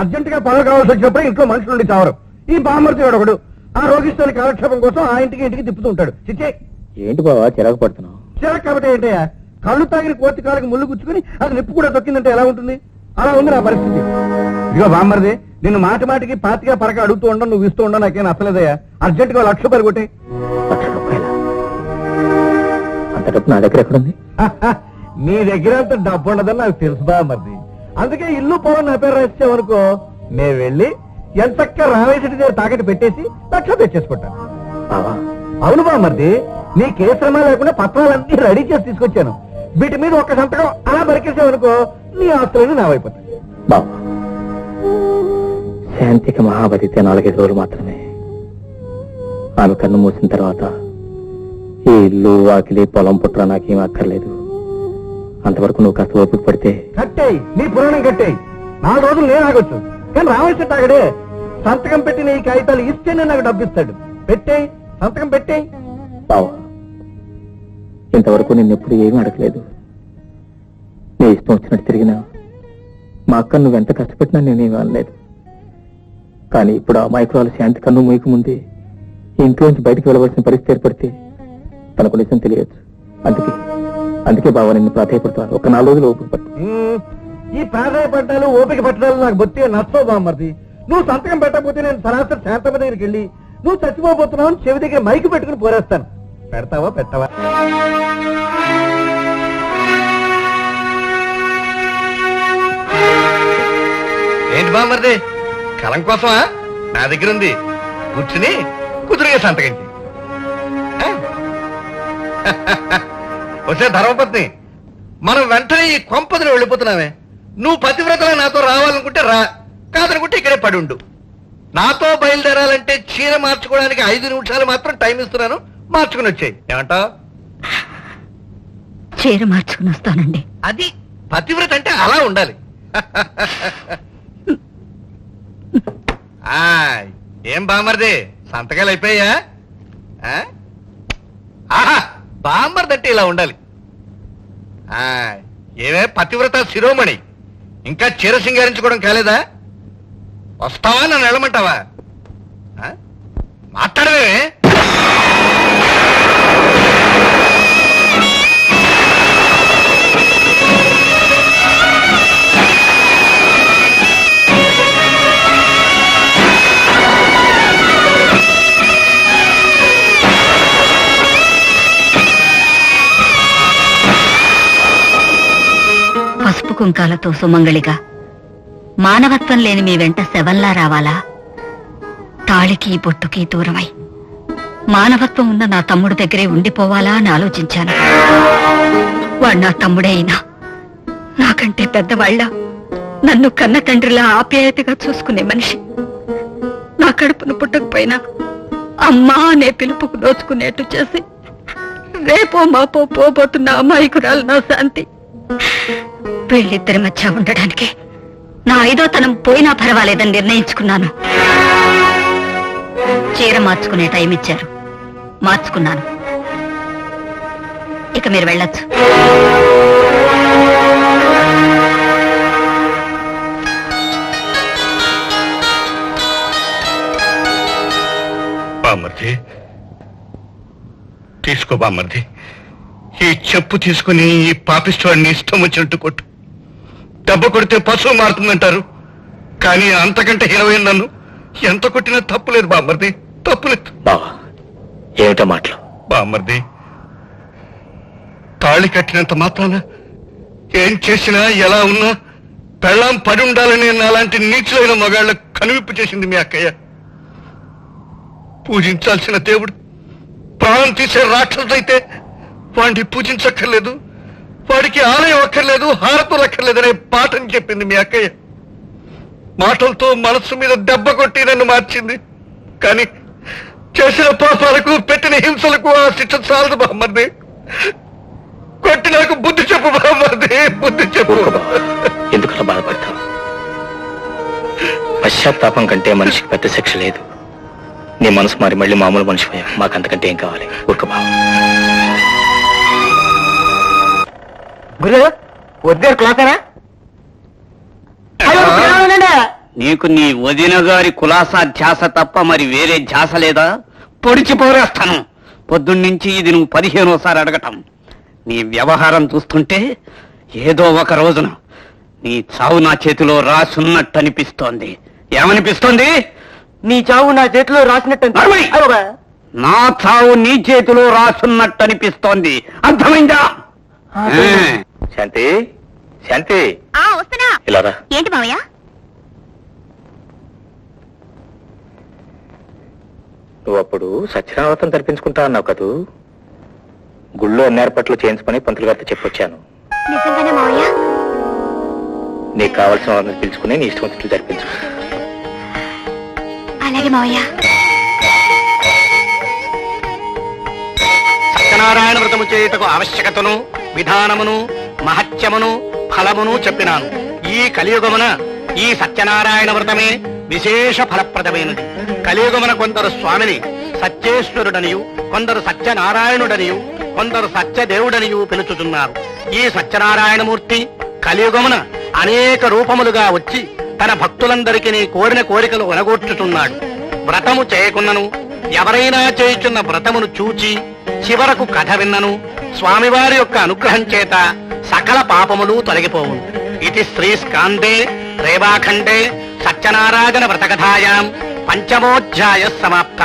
అర్జెంట్గా పనులు కావాల్సి వచ్చినప్పుడు ఇంట్లో మనుషులు ఉండి చావరు. ఈ బామ్మర్తి ఒకడు ఆ రోగిస్తున్న కాలక్షేపం కోసం ఆ ఇంటికి ఇంటికి తిప్పుతూ ఉంటాడు. చిచ్చే. ఏంటి బావా చిరాకు పడుతున్నావు? చిరాకు కాబట్టి ఏంటయ్యా? కళ్ళు తాగిన కోతి కాలకి ముళ్ళు గుచ్చుకుని అది నిప్పు కూడా తొక్కిందంటే ఎలా ఉంటుంది? అలా ఉంది నా పరిస్థితి. ఇదిగో బామ్మర్ది నిన్ను మాటి మాటికి పాతిగా పరక అడుగుతూ ఉండడం నువ్వు ఇస్తూ ఉండడం నాకేం నచ్చలేదయ్యా అర్జెంట్గా లక్ష రూపాయలు కొట్టే. లక్ష రూపాయల? అంత డబ్బు నా దగ్గర ఎక్కడుంది? నీ దగ్గర అంత డబ్బు ఉండదని నాకు తెలుసు బామ్మర్ది. అందుకే ఇల్లు పవన్ నా పేరు రాసావనుకో నేను వెళ్ళి ఎంతక్క రామేశ్వరి దగ్గర తాకట్టు పెట్టేసి లక్ష తెచ్చేసుకుంటాను అవును బామ్మర్ది నీకే శ్రమ లేకుండా పత్రాలన్నీ రెడీ చేసి తీసుకొచ్చాను. వీటి మీద ఒక్క సంతకం అలా బరికేసావనుకో నీ ఆస్తులన్నీ నా అయిపోతాయి బావా. శాంతికి మహాబతితే నాలుగైదు రోజులు మాత్రమే. ఆమె కన్ను మూసిన తర్వాత ఈ ఇల్లు వాకిలి పొలం పుట్ర నాకేం అక్కర్లేదు. అంతవరకు నువ్వు కాస్త ఓపిక పడితే. కట్టేయి నీ పురాణం కట్టేయి. నాలుగు రోజులు నేను ఆగొచ్చు. కానీ రామేశ్వర తాగడే సంతకం పెట్టి నీ కాగితాలు ఇస్తేనే నాకు డబ్బు ఇస్తాడు పెట్టేయి సంతకం పెట్టేయి. బావా ఇంతవరకు నేను ఎప్పుడు ఏమీ అడగలేదు. నీ ఇష్టం వచ్చినట్టు తిరిగినా మా అక్క నువ్వు ఎంత కష్టపెట్టినా నేనేమీ అనలేదు. కానీ ఇప్పుడు ఆ మైక్రోల శాంతి కన్ను మూయక ముందే ఈ ఇంట్లోంచి బయటికి వెళ్ళవలసిన పరిస్థితి ఏర్పడితే తనకు నిజం తెలియదు. అందుకే అందుకే బావ నిన్ను ప్రాధాయపడతాను. ఒక నాలుగు రోజులు ఓపిక పట్టు. ఈ ప్రాధాయపడ్డాలు ఓపిక పట్టడాలు నాకు బొత్తిగా నచ్చవు బామ్మర్ది నువ్వు సంతకం పెట్టకపోతే నేను సరాసరి శాంతమ్మ దగ్గరికి వెళ్ళి నువ్వు చచ్చిపోబోతున్నావు అని చెవి దగ్గర మైకు పెట్టుకుని పోరేస్తాను. పెడతావా పెట్టవా? ఏంటి బామ్మర్ది కలం కోసమా? నా దగ్గర ఉంది. కూర్చుని కుదురుగా సంతకించి. వచ్చే ధర్మపత్ని. మనం వెంటనే ఈ కొంపదిలో వెళ్ళిపోతున్నామే. నువ్వు పతివ్రతలో నాతో రావాలనుకుంటే రా. కాదనుకుంటే ఇక్కడే పడి ఉండు నాతో బయలుదేరాలంటే చీర మార్చుకోవడానికి ఐదు నిమిషాలు మాత్రం టైం ఇస్తున్నాను. మార్చుకుని వచ్చాయి. ఏమంటావు? చీర మార్చుకుని వస్తానండి. అది పతివ్రత అంటే అలా ఉండాలి. ఏం బామర్ది సంతకాలు అయిపోయా బామర్ది అంటే ఇలా ఉండాలి. ఏమే పతివ్రత శిరోమణి? ఇంకా చీర సింగారించుకోవడం కాలేదా? వస్తావా నన్ను వెళ్ళమంటావా? మాట్లాడవే కుంకాలతో సుమంగళిగా. మానవత్వం లేని మీ వెంట శవంలా రావాలా? తాళికి బొట్టుకి దూరమై. మానవత్వం ఉన్న నా తమ్ముడు దగ్గరే ఉండిపోవాలా అని ఆలోచించాను. వాడు నా తమ్ముడే అయినా. నాకంటే పెద్దవాళ్ళ నన్ను కన్న తండ్రిలా ఆప్యాయతగా చూసుకునే మనిషి. నా కడుపును పుట్టకపోయినా అమ్మా అనే పిలుపుకు దోచుకునేట్టు చేసి రేపో మాపో పోబోతున్న అమాయకురాలు నా శాంతి. వీళ్ళిద్దరి మధ్య ఉండడానికి నా ఐదో తనం పోయినా పర్వాలేదని నిర్ణయించుకున్నాను. చీర మార్చుకునే టైం ఇచ్చారు. మార్చుకున్నాను. ఇక మీరు వెళ్ళొచ్చు. బామ్మర్ది తీసుకో బామ్మర్ది ఈ చెప్పు తీసుకుని ఈ పాపిస్తవాడిని ఇష్టం వచ్చినట్టు కొట్టు. దెబ్బ కొడితే పశువు మారుతుందంటారు. కానీ అంతకంటే హీనమైన నన్ను ఎంత కొట్టినా తప్పులేదు బామ్మర్ది. తప్పులేదు బావా ఏమిటో మాటలు? బామ్మర్ది తాళి కట్టినంత మాత్రాన ఏం చేసినా ఎలా ఉన్నా పెళ్ళాం పడి ఉండాలని నాలాంటి నీచులైన మగాళ్ళ కనువిప్పు చేసింది మీ అక్కయ్య. పూజించాల్సిన దేవుడు ప్రాణం తీసే రాక్షసుడైతే వాడిని పూజించక్కర్లేదు. వాడికి ఆలయం అక్కర్లేదు హారతులు అక్కర్లేదనే పాఠం చెప్పింది మీ అక్కయ్య. మాటలతో మనస్సు మీద దెబ్బ కొట్టి నన్ను మార్చింది. కానీ చేసిన పాపాలకు పెట్టిన హింసలకు ఆ శిక్ష చాలదు బామ్మర్ది. కొట్టి నాకు బుద్ధి చెప్పు బామ్మర్ది బుద్ధి చెప్పు. ఎందుకలా బాధపడతావు? పశ్చాత్తాపం కంటే మనిషికి పెద్ద శిక్ష లేదు. నీ మనసు మారి మళ్ళీ మామూలు మనిషి మాకు అంతకంటే ఏం కావాలి? ఊరుకో గురు వద్దారు క్లాసరా? నీకు నీ వదిన గారి కులాసా ధ్యాస తప్ప మరి వేరే ధ్యాస లేదా? పొడిచి పోరేస్తాను. పొద్దున్నుంచి ఇది నువ్వు పదిహేనోసారి అడగటం. నీ వ్యవహారం చూస్తుంటే ఏదో ఒక రోజున నీ చావు నా చేతిలో రాసున్నట్టు అనిపిస్తోంది ఏమనిపిస్తోంది? నీ చావు నా చేతిలో రాసినట్టు! నా చావు నీ చేతిలో రాసున్నట్టు అనిపిస్తోంది అర్థమైందా. శాంతి? శాంతి? ఆ వస్తున్నా. ఇలా రా. ఏంటి మావయ్య? నువ్వు అప్పుడు సత్యనావతం తరిపించుకుంటా అన్నావు కదూ? గుళ్ళో అన్ని ఏర్పాట్లు చేయించుకొని పంతులు గారితో చెప్పొచ్చాను. నిజంగానే మావయ్య? నీకు కావాల్సిన వాళ్ళని పిలుచుకుని నీ ఇష్టం వచ్చినట్లు జరిపించు. అలాగే మావయ్య. సత్యనారాయణ వ్రతము చేయుటకు ఆవశ్యకతను విధానమును మహత్యమును ఫలమును చెప్పినాను. ఈ కలియుగమున ఈ సత్యనారాయణ వ్రతమే విశేష ఫలప్రదమైనది. కలియుగమున కొందరు స్వామిని సత్యేశ్వరుడనియు కొందరు సత్యనారాయణుడనియు కొందరు సత్యదేవుడనియు పిలుచుతున్నారు ఈ సత్యనారాయణమూర్తి కలియుగమున అనేక రూపములుగా వచ్చి తన భక్తులందరికీ కోరిన కోరికలు ఒనగూర్చుతున్నాడు వ్రతము చేయకున్నను ఎవరైనా చేయుచున్న వ్రతమును చూచి చివరకు కథ విన్నను స్వామివారి యొక్క అనుగ్రహం చేత సకల పాపములు తొలగిపోవు. ఇది శ్రీ స్కాందే రేవాఖండే సత్యనారాయణ వ్రతకథాయాం. పంచమోధ్యాయ సమాప్త.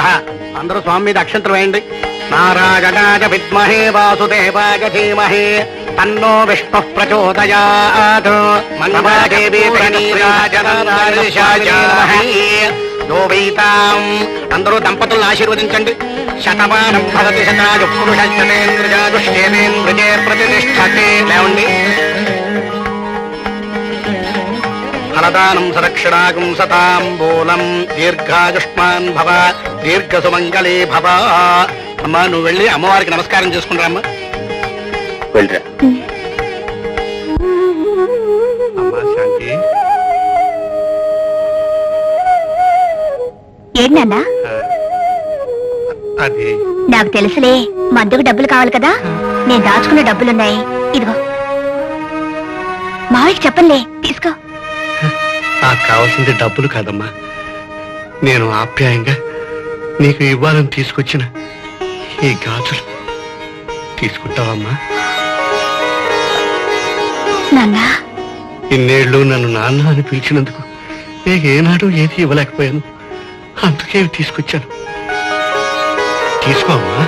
అందరూ స్వామి మీద అక్షంతరం వేయండి. నారాయణాయ విద్మహే వాసుదేవాయ ధీమహే. తన్నో విష్ణు ప్రచోదయాత్ మంగళదేవి యోవైతాం. అందరూ దంపతులను ఆశీర్వదించండి. శతమానం భవతి శతాయు పురుషేంద్రజాదుష్యేంద్రజే ప్రతిష్టతే. లేవండి. ఫలదానం సరక్షణాగం సతాంబూలం. దీర్ఘాయుష్మాన్ భవ దీర్ఘ సుమంగళే భవ. అమ్మా నువ్వు వెళ్ళి అమ్మవారికి నమస్కారం చేసుకుంటారా అమ్మా వెళ్ళరా ఏంటన్నా అది. నాకు తెలుసులే మందుకు డబ్బులు కావాలి కదా? నేను దాచుకున్న డబ్బులున్నాయి. ఇదిగో. మావయ్యకి చెప్పండి తీసుకో. నాకు కావాల్సింది డబ్బులు కాదమ్మా. నేను ఆప్యాయంగా నీకు ఇవ్వాలని తీసుకొచ్చిన ఈ గాజులు తీసుకుంటావమ్మా. నాన్నా. ఇన్నేళ్ళు నన్ను నాన్న అని పిలిచినందుకు నీకు ఏనాడు ఏది ఇవ్వలేకపోయాను. అందుకే తీసుకొచ్చాను. తీసుకోమ్మా.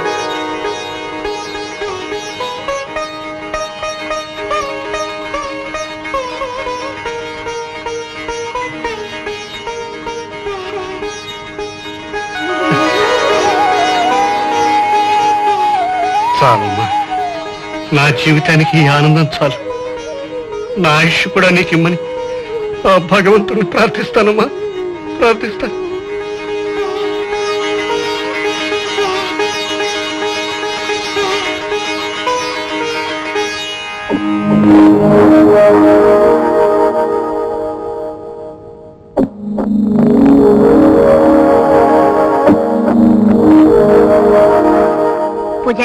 చాలమ్మా. నా జీవితానికి ఈ ఆనందం చాలు. నా ఆయుష్ కూడా నీకు ఇమ్మని ఆ భగవంతుని ప్రార్థిస్తానమ్మా. ప్రార్థిస్తాను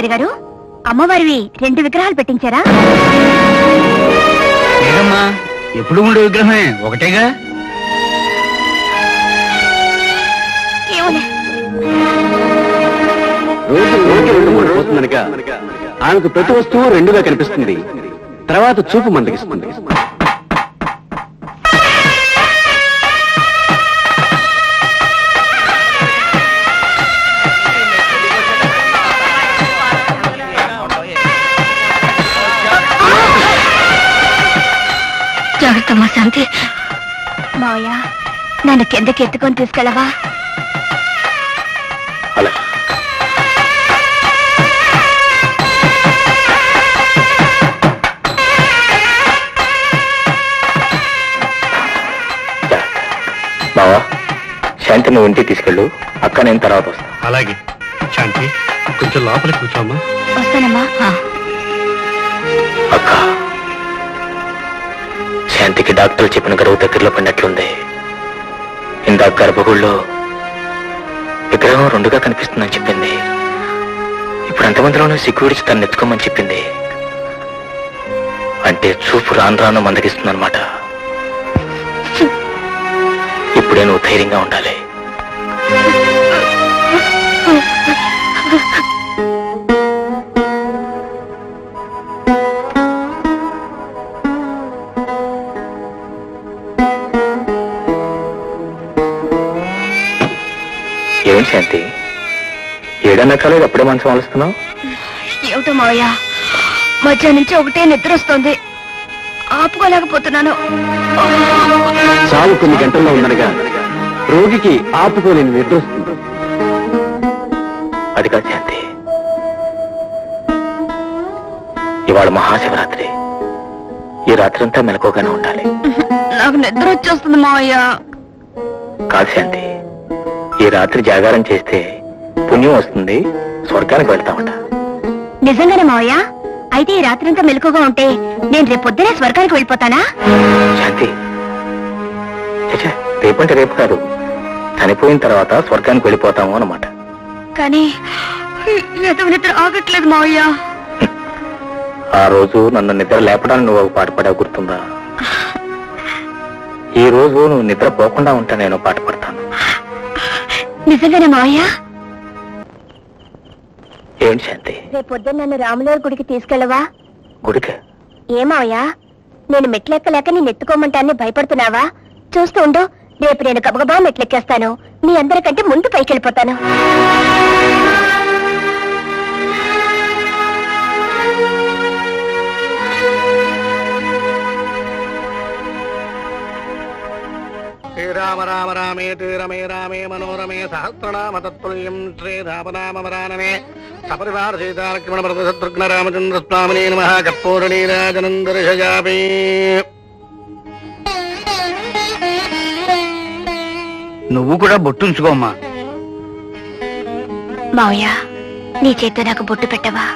పూజారి గారు అమ్మవారివి రెండు విగ్రహాలు పెట్టించారా? లేదమ్మా ఎప్పుడు ఉండే విగ్రహమే? ఒకటేగా? రోజు రోజు రెండు మూడు పోతుందనక ఆమెకు ప్రతి వస్తువు రెండుగా కనిపిస్తుంది. తర్వాత చూపు మందగిస్తుంది. జాగ్రత్తమ్మా శాంతి మావయ్య నన్ను కిందకి ఎత్తుకొని తీసుకెళ్ళవా? బావా శాంతి నువ్వు ఇంటికి తీసుకెళ్ళు అక్క నేను తర్వాత వస్తా. అలాగే. శాంతి కొంచెం లోపల కూర్చోమ్మా. వస్తానమ్మా. అక్క. శాంతికి డాక్టర్ చెప్పిన గరువు దగ్గరలో పడినట్లుంది ఇందాక గర్భగుడిలో విగ్రహం రెండుగా కనిపిస్తుందని చెప్పింది. ఇప్పుడు ఎంతమందిలోనూ సిగ్గు విడిచి తను ఎత్తుకోమని చెప్పింది. అంటే చూపు రాను రాను మందగిస్తుందన్నమాట. ఇప్పుడే నువ్వు ధైర్యంగా ఉండాలి. ఏం శాంతి ఏడన్నా కాలేదు అప్పుడే మనసు ఆలోస్తున్నావు ఏమిటో మావయ్య మధ్య నుంచి ఒకటే నిద్ర వస్తుంది. ఆపుకోలేకపోతున్నాను. చావు కొన్ని గంటల్లో ఉన్నదిగా రోగికి ఆపుకోలేని నిద్ర వస్తుంది. అది కాదు శాంతి. ఇవాళ మహాశివరాత్రి. ఈ రాత్రంతా మెలకుగానే ఉండాలి. నాకు నిద్ర వచ్చేస్తుంది మావయ్య. కాదు శాంతి. ఈ రాత్రి జాగారం చేస్తే పుణ్యం వస్తుంది. స్వర్గానికి వెళ్తామట. నిజంగానే మావయ్య? అయితే ఈ రాత్రంతా మెలకుగా ఉంటే నేను రేపు పొద్దునే స్వర్గానికి వెళ్ళిపోతానా? శాంతి. రేపంటే రేపు కాదు. చనిపోయిన తర్వాత స్వర్గానికి వెళ్ళిపోతాము అన్నమాట. కానీ నిద్ర ఆగట్లేదు మావయ్య. ఆ రోజు నన్ను నిద్ర లేపడానికి నువ్వు ఒక పాట పాడావు గుర్తుందా? ఈ రోజు నువ్వు నిద్ర పోకుండా ఉంటా నేను పాట పడతాను. నిజంగానే మావయ్య ఏంటి శాంతి? రేపు పొద్దున్న నన్ను రాములవారి గుడికి తీసుకెళ్ళవా? గుడికి? ఏమావయ్యా నేను మెట్లెక్కలేక నేను ఎత్తుకోమంటాన్ని భయపడుతున్నావా? చూస్తూ ఉండు రేపు నేను గబగబా మెట్లెక్కేస్తాను. మీ అందరికంటే ముందు పైకి వెళ్ళిపోతాను శ్రీరామ రామ రామేతి రమే రామే మనోరమే సహస్రనామ తత్తుల్యం శ్రీరామనామరాననే సపరివార సీతాలక్ష్మణ భరత శత్రుఘ్న రామచంద్ర స్వామినే నమ కర్పూర నీరాజనం దర్శయామి నువ్వు కూడా బొట్టుంచుకోమ్మా మావయ్య నీ చేత నాకు బొట్టు పెట్టవా?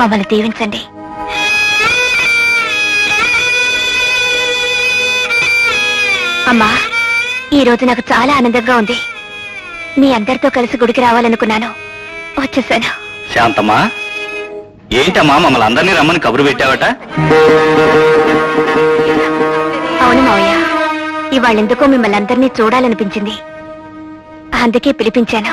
మమ్మల్ని దీవించండి అమ్మా ఈ రోజు నాకు చాలా ఆనందంగా ఉంది. మీ అందరితో కలిసి గుడికి రావాలనుకున్నాను. వచ్చేసాను. శాంతమ్మా ఏంటమ్మా మమ్మల్ని అందరినీ రమ్మని కబురు పెట్టావట? అవును మావయ్య ఇవాళ ఎందుకో మిమ్మల్ని అందరినీ చూడాలనిపించింది. అందుకే పిలిపించాను.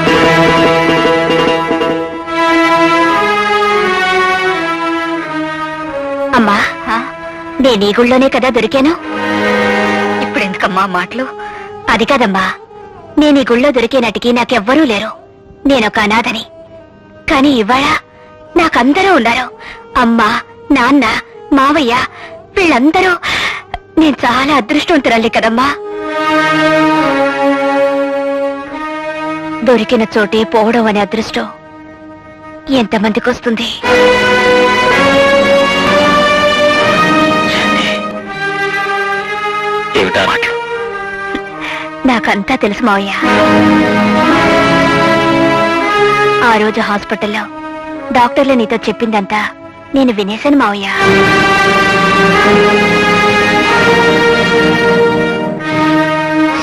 నేను ఈ గుళ్ళోనే కదా దొరికాను? ఇప్పుడు ఎందుకమ్మా మాటలు? అది కాదమ్మా. నేను ఈ గుళ్ళో దొరికేనాటికి నాకెవ్వరూ లేరు. నేనొక అనాథని. కాని ఇవాళ నాకందరూ ఉన్నారు. అమ్మ నాన్న మావయ్య వీళ్ళందరూ నేను చాలా అదృష్టవంతురాలి కదమ్మా. దొరికిన చోటే పోవడం అనే అదృష్టం ఎంతమందికి వస్తుంది ఏమిటా మాటలు నాకంతా తెలుసు మావయ్య. ఆ రోజు హాస్పిటల్లో డాక్టర్లు నీతో చెప్పిందంతా నేను వినేశాను మావయ్య.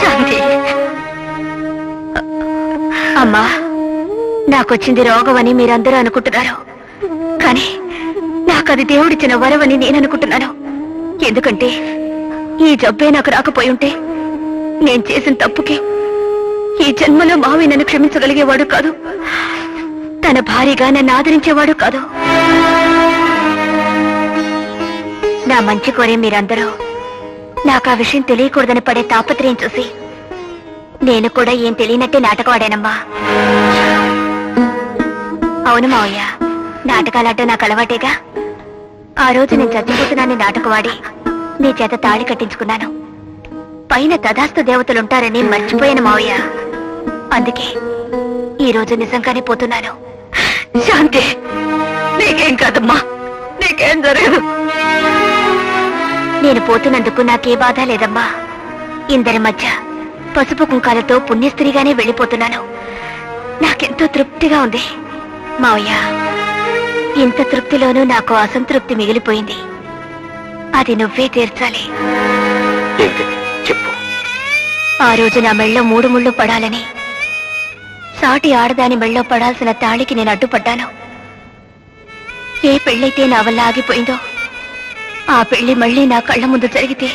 శాంతి అమ్మా నాకొచ్చింది రోగం అని మీరందరూ అనుకుంటున్నారు. కానీ నాకది దేవుడిచ్చిన వరవని నేను అనుకుంటున్నాను ఎందుకంటే ఈ జబ్బే నాకు రాకపోయి ఉంటే నేను చేసిన తప్పుకి ఈ జన్మలో మావి నన్ను క్షమించగలిగేవాడు కాదు. తన భార్యగా నన్ను ఆదరించేవాడు కాదు. నా మంచి కోరే మీరందరూ నాకు ఆ విషయం తెలియకూడదని పడే తాపత్రయం చూసి నేను కూడా ఏం తెలియనట్టే నాటకం ఆడానమ్మా. అవును మావయ్య నాటకాలాడటం నాకు అలవాటేగా. ఆ రోజు నేను చచ్చిపోతున్నానని నాటకవాడి నీ చేత తాళి కట్టించుకున్నాను. పైన తదాస్తు దేవతలుంటారని మర్చిపోయాను మావయ్య. అందుకే ఈ రోజు నిజంగానే పోతున్నాను. శాంతి! నీకేం కాదమ్మా! నీకేం జరగదు! నేను పోతున్నందుకు నాకే బాధ లేదమ్మా. ఇందరి మధ్య పసుపు కుంకాలతో పుణ్యస్త్రీగానే వెళ్ళిపోతున్నాను. నాకెంతో తృప్తిగా ఉంది. మావయ్య ఇంత తృప్తిలోనూ నాకు అసంతృప్తి మిగిలిపోయింది. అది నువ్వే తీర్చాలి. చెప్పు. ఆ రోజు నా మెళ్ళో మూడు ముళ్ళు పడాలని. సాటి ఆడదాని మెళ్ళో పడాల్సిన తాళికి నేను అడ్డుపడ్డాను. ఏ పెళ్ళైతే నా వల్ల ఆగిపోయిందో ఆ పెళ్ళి మళ్ళీ నా కళ్ళ ముందు జరిగితే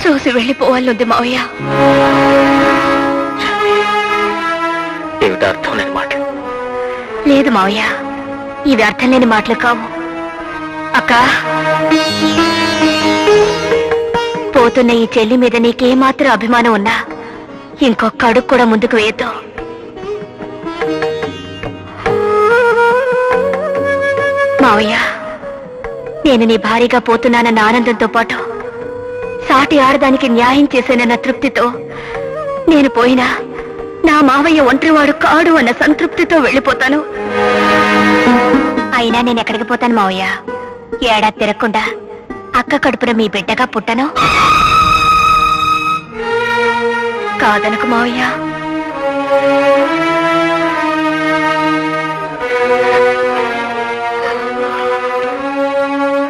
చూసి వెళ్ళిపోవాలనుంది మావయ్య. ఏమిటి అర్థం లేని మాటలు? లేదు మావయ్య ఇవి అర్థం లేని మాటలు కావు. అక్క. పోతున్న ఈ చెల్లి మీద నీకేమాత్రం అభిమానం ఉన్నా? ఇంకొక అడుగు కూడా ముందుకు వేయద్దు. మావయ్య నేను నీ భారీగా పోతున్నానన్న ఆనందంతో పాటు సాటి ఆడదానికి న్యాయం చేసేనన్న తృప్తితో నేను పోయినా నా మావయ్య ఒంటరివాడు కాడు అన్న సంతృప్తితో వెళ్ళిపోతాను. అయినా నేను ఎక్కడికి పోతాను మావయ్య? ఏడా తిరగకుండా అక్క కడుపున మీ బిడ్డగా పుట్టను? కాదనకు మావయ్య.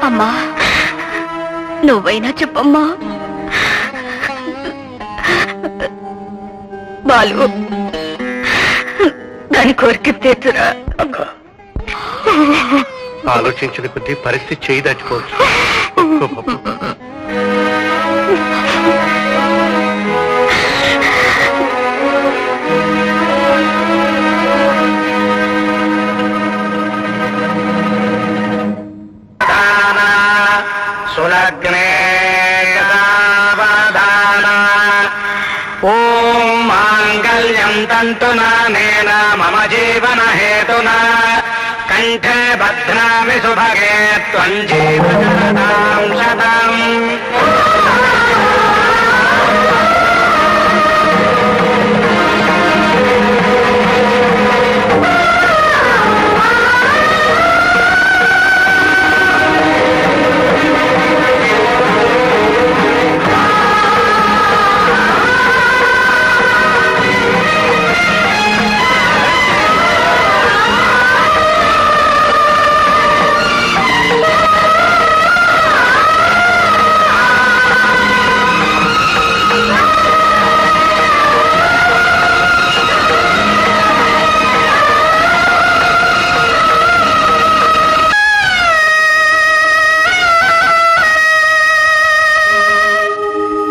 అమ్మా నువ్వైనా చెప్పమ్మా. బాలు దాని కోరిక తీర్చురా అక్క. ఆలోచించిన కొద్దీ పరిస్థితి చేయి దాచుకోవచ్చు. సులగ్నే ఓం మాంగళ్యం తంతునా తంతునానేన మమ జీవన హేతునా. కంఠే బధ్నామి సుభగే త్వం జీవదాం శతం